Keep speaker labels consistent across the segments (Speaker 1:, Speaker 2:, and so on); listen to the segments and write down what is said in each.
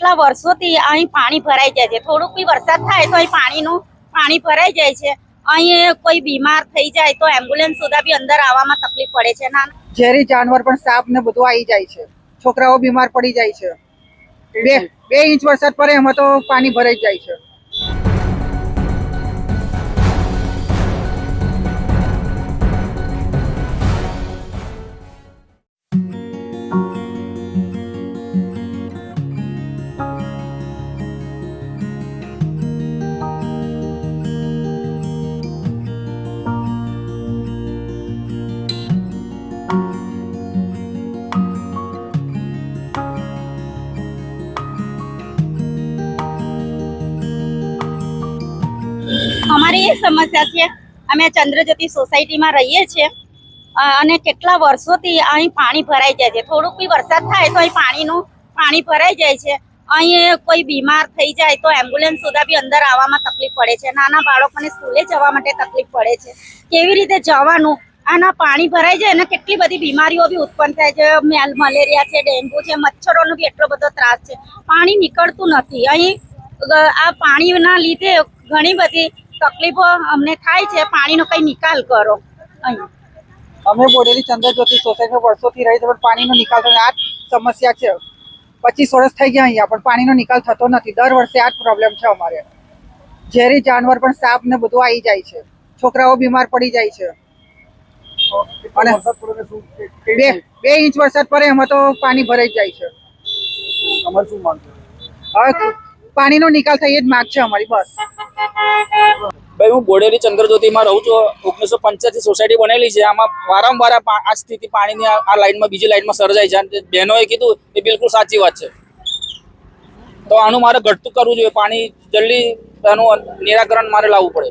Speaker 1: કેટલા વર્ષોથી અહીં પાણી ભરાઈ જાય છે? થોડુંક બી વરસાદ થાય તો અહીં પાણીનું પાણી ભરાઈ જાય છે. અહીં કોઈ બીમાર થઈ જાય તો એમ્બ્યુલન્સ સુધા બી અંદર આવવામાં તકલીફ પડે છે. ના
Speaker 2: ઝેરી જાનવર પણ સાપ ને બધું આવી જાય છે. છોકરાઓ બીમાર પડી જાય છે. બે બે ઇંચ વરસાદ પડે એમાં તો પાણી ભરાઈ જાય છે.
Speaker 1: અમારી એ સમસ્યા છે. અમે ચંદ્રજ્યોતિ સોસાયટીમાં રહીએ છીએ. અને કેટલા વર્ષોથી અહીં પાણી ભરાઈ જાય છે. થોડુંક બી વરસાદ થાય તો અહીં પાણીનું, પાણી ભરાઈ જાય છે. અહીં કોઈ બીમાર થઈ જાય તો એમ્બ્યુલન્સ સુધા બી અંદર આવવામાં તકલીફ પડે છે. નાના બાળકોને સ્કૂલે જવા માટે તકલીફ પડે છે. કેવી રીતે જવાનું? આના પાણી ભરાઈ જાય અને કેટલી બધી બીમારીઓ બી ઉત્પન્ન થાય છે. મેલ, મલેરિયા છે, ડેન્ગ્યુ છે, મચ્છરોનો બી એટલો બધો ત્રાસ છે. પાણી નીકળતું નથી. અહીં આ પાણીના લીધે ઘણી બધી તકલીફો અમને થાય છે પાણીનો કઈ નિકાલ કરો. અહીં.
Speaker 2: અમે બોડેલી ચંદ્રજ્યોતિ સોસાયટીમાં વર્ષોથી રહી છે પણ પાણીનો નિકાલ થતો આ સમસ્યા છે. પચીસ વર્ષ થઈ ગયા અહીંયા પણ પાણીનો નિકાલ થતો નથી. દર વર્ષે આ જ પ્રોબ્લેમ છે અમારે. ઝેરી જાનવર પણ સાપ ને બધું આવી જાય છે. છોકરાઓ બીમાર પડી જાય છે. અને બે બે ઇંચ વરસાદ પડે એમાં તો પાણી ભરાઈ જ જાય છે. હવે પાણીનો નિકાલ થઈ એ જ માગ છે અમારી બસ.
Speaker 3: ભાઈ હું બોડેલી ચંદ્રજ્યોતિમાં રહું છું. ઓગણીસો પંચ્યાસી સોસાયટી બનેલી છે. આમાં વારંવાર આ સ્થિતિ પાણીની આ લાઈનમાં બીજી લાઈનમાં સર્જાય છે. બહેનોએ કીધું એ બિલકુલ સાચી વાત છે. તો આનું મારે ઘટતું કરવું જોઈએ. પાણી જલ્દી આનું નિરાકરણ મારે લાવવું પડે.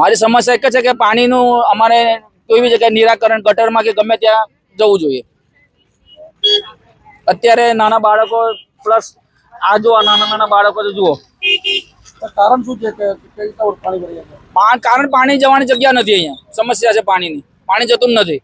Speaker 3: મારી સમસ્યા એક છે કે પાણીનું અમારે કોઈ બી જગ્યાએ નિરાકરણ ગટરમાં કે ગમે ત્યાં જવું જોઈએ. અત્યારે નાના બાળકો પ્લસ આ જો નાના નાના બાળકો જુઓ.
Speaker 4: કારણ શું છે કે પાણી
Speaker 3: કારણ પાણી જવાની જગ્યા નથી અહીંયા. સમસ્યા છે પાણીની. પાણી જતું જ નથી.